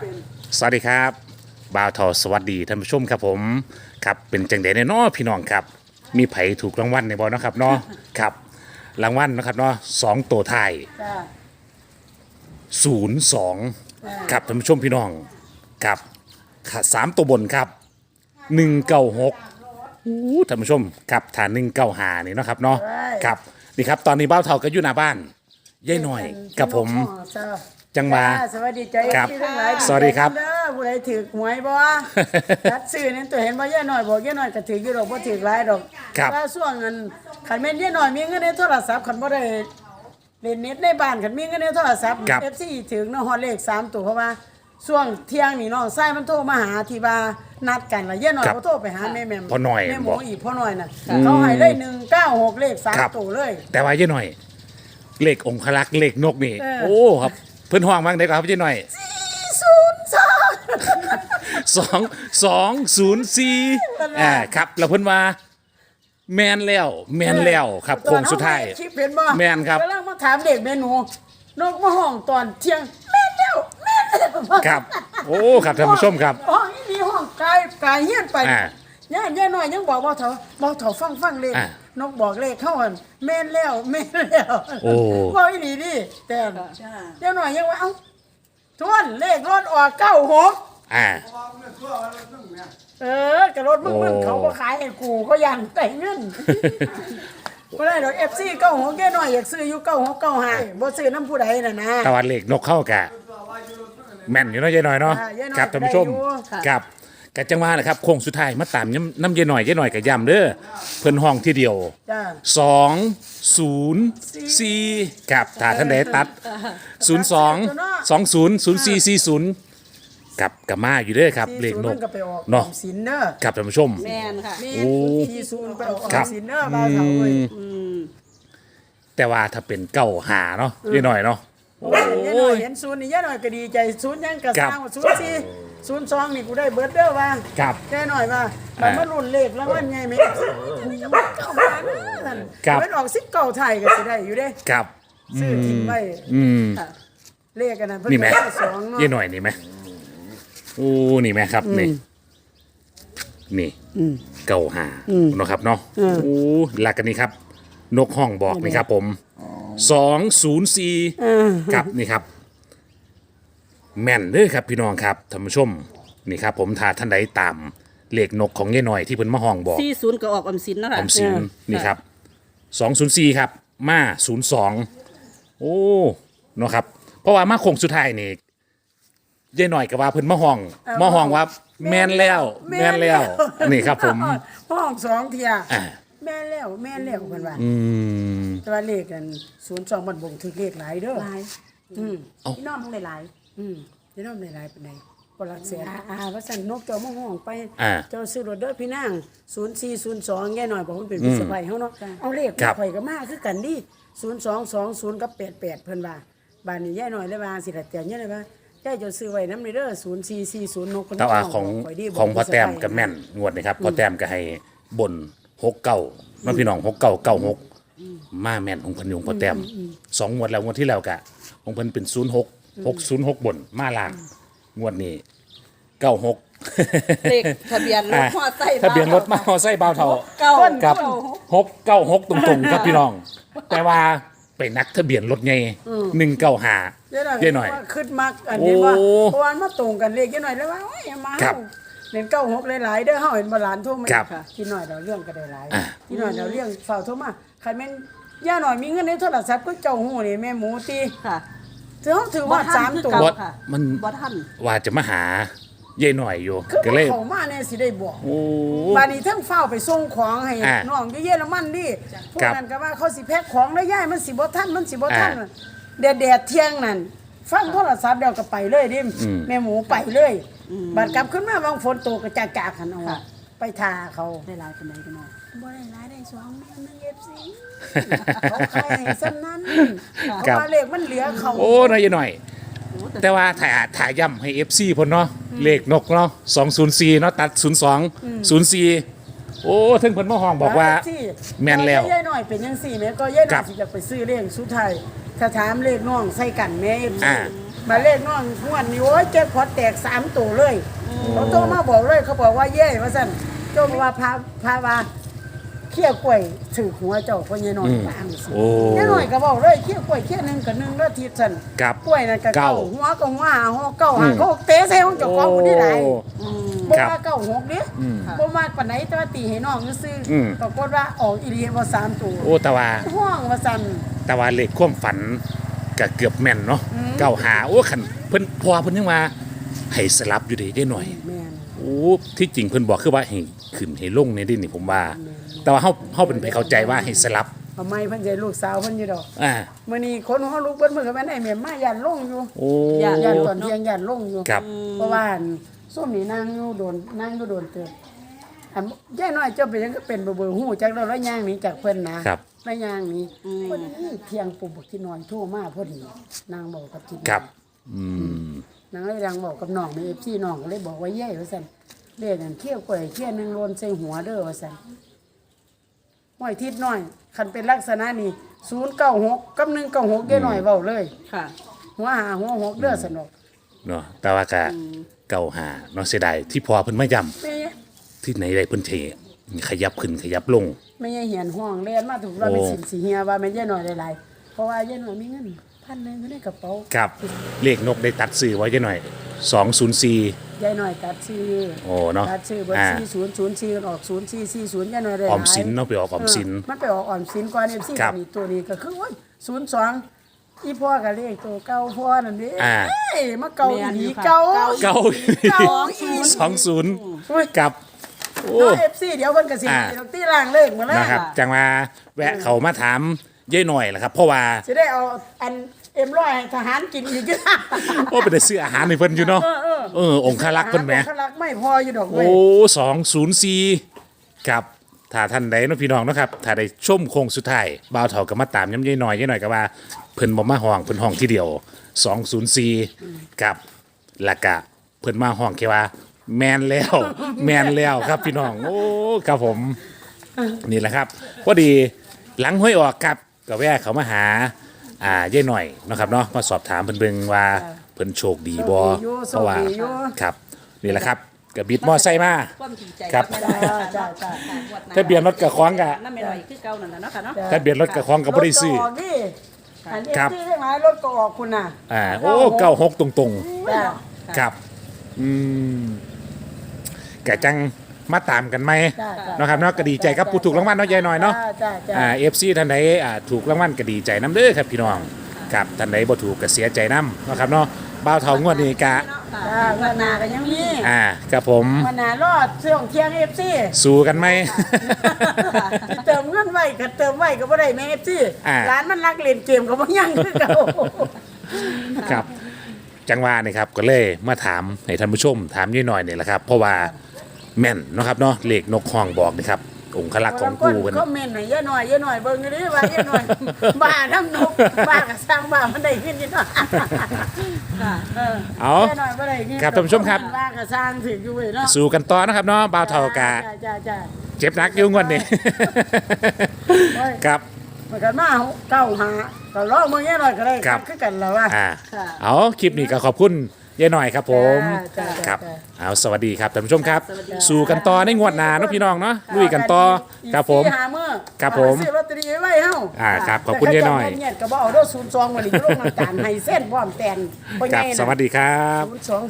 เป็นสวัสดีครับบ่าวทอสวัสดีท่านผู้ชมครับผมครับเป็นจังเดในน้อพี่น้องครับ มีไผถูกรางวัลในบอนาะครับเนาะครับรางวัลนะครับเนาะสองตัวท้ายจ้าศูนย์สองครับท่านผู้ชมพี่น้องครับค่ะสามตัวบนครับหนึ่งเก้าหกท่านผู้ชมครับฐานหนึ่งเก้าหานี่เนาะครับเนาะครับนี่ครับตอนนี้บ้าวเทาก็อยู่หน้าบ้านยายหน่อยกับผม จ้า จังหวะ จ้าสวัสดีจ้าครับที่ทั้งหลายสวัสดีครับ เด้อผู้ใดถือหวยบ่รัดซื้อนั่นตัวเห็นบ่ย่าหน่อยบอกย่าหน่อยก็ถืออยู่ดอกบ่ถือหลายดอกครับว่าช่วงนั้นคันแม่นย่าหน่อยมีเงินในโทรศัพท์คันบ่ได้เล่นเน็ตในบ้านคันมีเงินในโทรศัพท์ ครับ FC ถึงเนาะฮอดเลขสามตัวเพราะว่าช่วงเที่ยงนี่น้องชายมันโทรมาหาที่ว่านัดกันแล้วย่าหน่อยครับก็โทรไปหาแม่แม่มพ่อหน่อยแม่หบมูอกอีกพ่อหน่อยน่ะเขาให้เลย196เลขสามครับ ตัวเลย แต่ว่าเจ๊หน่อย เลของคลักษ์เลขนกนี่ เออ โอ้ครับ เพื่อนห้องบ้างได้ครับเจ๊หน่อยศูนย์สองสองสองศูนย์สี่อ่าครับแล้วเพื่อนว่าแมนแล้ว แมนแล้วครับโค้งสุดท้ายตอนเอให้คลิปเห็นบ่แม่นครับกำลังมาถามเด็กเมนูนกมาห้องตอนเที่ยงแม่นแล้วแม่นแล้วครับ โอ้ครับท่านผู้ชมครับห้องอีนี่ห้องกายกายเฮียนไปอ่าย่าย่าน้อยยังบอกว่าเถอะบอกเถอะฟังฟังเลขอ่า นกบอกเลขเข้ากันแม่นแล้วแม่นแล้วโอ้ บอกอีนี่ดิแต่ย่าน้อยยังว่าเอ้าทวนเลขรถออกเก้าหกอ่า เออกระรถมึงมึงโอ้ เขาก็ขายให้กูก็ยันแต่เงินก็ได้ดอกเอฟซีเก้าหกแก่หน่อยอยากซื้ออยู่เก้าหกเก้าห้าบ่ซื้อน้ำผู้ใดน่ะนะ ตะวันเลขนกเข้ากะ แม่นอยู่เนาะเจ๊หน่อยเนาะอ่าเจ๊หน่อยครับท่านผู้ชมได้อยู่ค่ะครับ กะจังว่านะครับโค้งสุดท้ายมาตามย้ำน้ำเจ๊หน่อยเจ๊หน่อยกับย้ำเด้อเพิ่นห้องที่เดียวจ้า สองศูนย์สี่ครับถ้าท่านใดตัดศูนย์สองสองศูนย์ศูนย์สี่สี่ศูนย์กับกับมาอยู่เด้วยครับเลขนมักก็ไปออกเนาะออมสินเด้อครับท่านผู้ชม แมนค่ะแม่โอ้ ที่ศูนย์ไปออกออครัมบสินเด้อบ่าวเฒ่าเอ้ยแต่ว่าถ้าเป็นเก้าหาเนาะนิดหน่อยเนาะ โอ้ยย่าหน่อยเห็นศูนย์นี่ย่าหน่อยก็ดีใจศูนย์ยังกระครับซ้างว่าศูนย์สี่ศูนย์สองนี่กูได้เบิร์ดเด้อว่าครับแค่หน่อยว่ามันมารุ่นเลขแล้วมันไงแม่เก้ามานั่นครับมันออกสิบเก้าไทยก็สิได้อยู่เด้ครับซื้อทิ้งไว้อืมเลขกันนั้นเพิ่นนี่ไหมก็ได้สองเนาะยี่หน่อยนี่ไหมโอ้นี่ไหมครับนี่นี่เก้าหาเนาะครับเนาะโอ้หลักกันนี้ครับ นกห้องบอกนี่ครับผม สองศูนย์สี่ครับนี่ครับ แม่นเด้อครับพี่น้องครับท่านผู้ชมนี่ครับ ผมทาท่านใดตามเลขนกของยายหน่อยที่เพิ่นมาห้องบอกสี่ศูนย์ก็ออกออมสินเนาะอค่ะอมสินนี่ครับสองศูนย์สี่ครับ มาศูนย์สองโอ้เนาะครับ เพราะว่ามาโคงสุดท้ายนี่ยายหน่อยก็ว่าเพิ่นมาห้องมาห้องว่า แม่นแล้ว แม่นแล้วนี่ครับผม ห้องสองเทีย อ่า แม่นแล้วแม่นแล้วเพิ่นว่า อืม แต่ว่าเลขกันศูนย์สองมันบ่งถึงเลขหลายเด้อหลายอืมพี่น้องทั้งหลาย อืมจะน้อมหลายๆปานใดบ่หลักแสนอ่าว่าสั่นนกเจ้ามาห้องไปอ่าเจ้าซื้อรถเด้อพี่นาง0402แง่หน่อยบอกมันเป็นพิสภัยเฮาเนาะเอาเลขครับข่อยก็มาคือกันดิ0220กับ88เพิ่นว่าบ้านนี้ยายหน่อยเลยว่าสิละเตียนยายเลยว่าใจเจ้าซื้อไว้นำเด้อ0440นกแต่ว่าของข่ยดีของพ่อแต้มพิสะใภ้ กับแม่นงวดนะครับพ่อแต้มก็ให้บน หกเก้าน้องพี่น้องหกเก้าเก้าหกมาแม่นของเพันยงพ่อแต้มสองงวดแล้วงวดที่แล้วกะของเพิ่นเป็นศูนย์หกหกศูนย์หกบนมาล่างงวดนี้เก้าหกเลขทะเบียนรถมอไซค์ทะเบียนรถมาฮอไซค์เบาเท่าเก้ากับเก้าหกเก้าหกตรงๆครับพี่น้อง แต่ว่าไปนักทะเบียนรถไงหนึ่งเก้าหาเจ๊หน่อยเจ๊หน่อยว่าขึ้นมักอันนี้ว่าโอ้เพราะว่ามาตรงกันเลขเจ๊หน่อยแล้วว่าโอ้ยมาครั เฮาบเล่นเก้าหกหลายๆเด้อเฮาเห็นบ่หลานโทรมาครับค่ะกินหน่อยเราเรื่องก็ได้หลายอ่ากินหน่อยเราเรื่องเฝ้าโทรมาใครแม่นย่าหน่อยมีเงินในโทรศัพท์ก็เจ้าหูนี่แม่หมูตีค่ะ ถือเขาถือว่าสามตัวบ่บอค่ะ มันบ่ทันว่าจะมาหายายหน่อยอยู่คือก็เลยเขามาเนี่ยสิได้บอก โอ้ บาดนี้ทั้งเฝ้าไปส่งของให้อ่าน้องอยู่เยอรมันดิพวกครับนั้นก็ว่าเขาสิแพ็คของแล้วย่ายมันสิบ่ทันมันสิบ่ทันอ่าแดดแดดเที่ยงนั่นฟังโทรศัพท์เดียวก็ไปเลยดิอืม แม่หมูไปเลย บัดกลับขึ้นมาบางฝนตกก็จากๆกันเอาค่ะ ไปทาเขาได้หลายคนไหนกันเนาะบ่ได้หลายได้สองแม่นึง FC เขาขายให้ซ้ำนั้นเพราะครับว่าเลขมันเหลือเขาโอ้นายหน่อย โอ้แต่แต่ว่าถ่ายถ่ายย่ำให้ FC พนเนาะเลขนกเนาะ204เนาะตัด 02 04 โอ้ถึงเพิ่นมาห้องบอกว่า ที่แม่นแล้ว ย่ายหน่อยเป็นยังสี่แม่ก็ย่ายหน่ครัอยบสิจะไปซื้อเลขสุดท้ายถ้าถามเลขน้องใส่กันแม่ FC อ่า มาเลขน้องงวดนี้โอ้ยเจ็บขอแตกสามตัวเลยเขาโทรมาบอกเลยเขาบอกว่าเย่ว่าสั่นเจ้าว่าพาพาว่าเขี้ยวกล้วยถือหัวเจ้าพ่อใหญ่น้อยอืมบางสิโอ้ใหญ่น้อยก็บอกเลยเขี้ยวกล้วยเขี้ยวหนึงกับหนึงแล้วทีสั่นครับกล้วยนั่นก็เก้าเก้าหัวก็หัวหาหัวเก้าหาอืม เขาเตะใส่ห้องเจ้าของคนที่ไหนโอ้ บ่ครับว่าเก้าหกเด้อืมบ่มากปานไหนแต่ว่าตีให้น้องซื่ออมปรากฏว่าออกอีหลีบ่สามตัวโอ้แต่ว่าห้องว่าสั่นแต่ว่าเลขความฝัน ก็เกือบแม่นเนาะอืม เก้าหาโอ้ขันเพิ่นพอเพิ่นยังมาให้สลับอยู่ดีได้หน่อย แม่นโอ้ที่จริงเพิ่นบอกคือว่าให้ขึ้นให้ลงในดินี่ผมว่า แต่ว่าเฮาเฮาเป็นไปเข้าใจว่าให้สลับเอาไม้เพิ่นใจลูกสาวเพิ่นอยู่ดอกอ่ามื่อนี้คนหัวลูกเบิ้ลมือกับแม่นไอ้แม่มายันลงอยู่โอ้ยันตอนเที่ยงยันลงอยู่ ครับ เพราะว่าอั่นส้มนี่นางอยู่โดนนางอยู่โดนเตือนอันย่ายน้อยเจ้าเป็นหยังก็เป็นเบอร์เบอร์หูจักเราแล้วย่างหนี้จากเพิ่นนะครับ แล้วย่างหนี้พอดีเที่ยงปู่บอกที่นอนโทั่วมาพอดี นางบอกกับที่ครับ อืมนางเลยดังบอกกับน้องในเอฟซีน้องก็เลยบอกว่าย่ายว่าซั่นเรียกกันเที่ยวกล้วยเที่ยหนึงโลนใส่หัวเด้อว่าซั่นห้อยทิศน้อย คันเป็นลักษณะนี้096กับ196ย่ายน้อยเว้าเลย ค่ะ หัวหาหัวหกเด้อสนอกเนาะแต่ว่าก็เก้าหาเนาะเสียดายที่พอเพิ่นมาย้ำไม่ที่ไหนได้เพิ่นเท ขยับขึ้นขยับลง ไม่ใช่เหียนห้องเรียนมาถูกเราโอ้เป็นสินสีเฮียว่าไม่ใช่หน่อยหลายๆเพราะว่าย่าหน่อยมีเงินพันหนึงอยู่ในกระเป๋าครับเลขนกได้ตัดซื้อไว้จังหน่อย204ยายหน่อยตัดชื่อโอ้เนาะตัดชื่อเบออ่าร์สี่ศูนย์ศูนย์สี่ออกศูนย์สี่สี่ศูนย์ย่าหน่อยได้หอลายอมสินเนาะไปออกออมสินเมันไปออกออมสินก่อนเอฟซีครับนี่ตัวนี้ก็คือว่าศูนย์สองอีพ่อกับเลขตัวเก่าพ่อนั่นเด้อ่าเอ้ยมาเก่าแม่อีนหลีอยู่ค่ะเก่าเก้าเก่าอีกสองศูนย์โอ้ยกับ โอ้น้องเอฟซีเดี๋ยวเพิ่นก็สิอ่าเอาตีล่างเลขมาแล้วนะครับ จังมาแวะเขามาถามเย้หน่อยแหละครับ เพราะว่าสิได้เอาอันเอ็มร้อยให้ทหารกินอีกโอ้ไปได้ซื้ออาหารให้เพิ่นอยู่เนาะเออเออเออองค์คารักษ์เพิ่นแหม องครักษ์ไม่พออยู่ดอกเว้โอ้ยสองศูนย์สี่ครับถ้าท่านใดเนาะพี่น้องเนาะครับ ถ้าได้ชมโค้งสุดท้ายบ่าวเฒ่าก็มาตามย้ำย้หน่อยย้หน่อยก็ว่าเพิ่นบ่มาห้องเพิ่นห้องที่เดียว204ครับแล้วก็เพิ่นมาห้องแค่ว่า แมนแล้ว แมนแล้วครับพี่น้อง โอ้ครับผม นี่แหละครับพอดีหลังห้วยออกครับก็แวะเขามาหา อ่าเย่หน่อยเนาะครับเนาะมาสอบถามเพิ่นเบิ่งว่าเพิ่นโชคดีบ่โชคดีอยู่เพราะว่าโชคดีอยู่ ครับ นี่แหละครับกับบิดมอไซค์มา ความจริงใจครับแม่น้อยจ้าจ้า ทะเบียนรถกับของกะนั่นไม่น้อยคือเก่านั่นน่ะเนาะค่ะเนาะทะเบียนรถกับของก็บ่ได้ซื้อ รถก็ออกนี่อันนี้ครับ ที่ทั้งหลายรถก็ออกคุณน่ะอ่าโอ้เก้าหกตรงจ้าๆครับ อืม กะจังมาตามกันไหมจ้าจ้าเนาะครับเนาะก็ดีใจกับผู้ถูกรางวัลเนาะยายหน่อยเนาะจ้าจ้าจ้าอ่าเอฟซีท่านใดอ่าถูกรางวัลก็ดีใจน้ำเด้อครับพี่น้องครับท่านใดบ่ถูกก็เสียใจน้ำเนาะครับเนาะบ้าวเทางวดนี้กะจ้าวันหนาก็ยังมีอ่าครับผมวันหนารอดเสื่องเที่ยงเอฟซีสู้กันไหม เติมเงินไว้ก็เติมไว้ก็บ่ได้แม่เอฟซีอ่า ร้านมันรักเล่นเกมก็บ่ยังคือเก่าครับ จังหวะนี่ครับก็เลยมาถามให้ท่านผู้ชม ถามยี่หน่อยนี่แหละครับ เพราะว่า แม่นเนาะครับเนาะเลของนกห้องบอกนี่ครับ องค์ขลักษณ์ของกูกันคอมเมนต์หน่อยเยอะหน่อยเยอะหน่อยเบิ่งอยู่ดิว่าเยอะหน่อย บ้าทั้งนกบ้าก็สร้างบ้ามันได้ขึ้นนิดหน่อยค่ะเออเอาเยอะหน่อยบ่ได้ขึ้นครับท่านผู้ชมครับ บ้าก็สร้างถึงอยู่เว้ยเนาะสู้กันต่อนะครับเนาะบ้าวเทากะจ้าจ้าจ้า เจ็บหนักอยู่งวดนี้ โอ้ย ครับ มันก็มาเก้าหาก็รอมือเยอะหน่อยก็ได้ครับ คือกันแล้วว่า อ่าค่ะ เอาคลิปนี้ก็ขอบคุณ ยายหน่อยครับผมจ้าจ้าครับจ้า เอาสวัสดีครับท่านผู้ชมครับสวัสดีสู้กันต่อในงวดหน้าเนาะพี่น้องเนาะลุยกันต่อครับผมอีกสี่ห้ามื้อครับผมซื้อลอตเตอรี่ไว้เฮาอ่าครับขอบคุณยายหน่อย แต่เขาจะเงียบๆก็บ่เอาเด้อ02วันนี้อยู่โรงน้ำตาลให้เส้นพร้อมแตนบ่คใหรัญ่บ นะสวัสดีครับ 02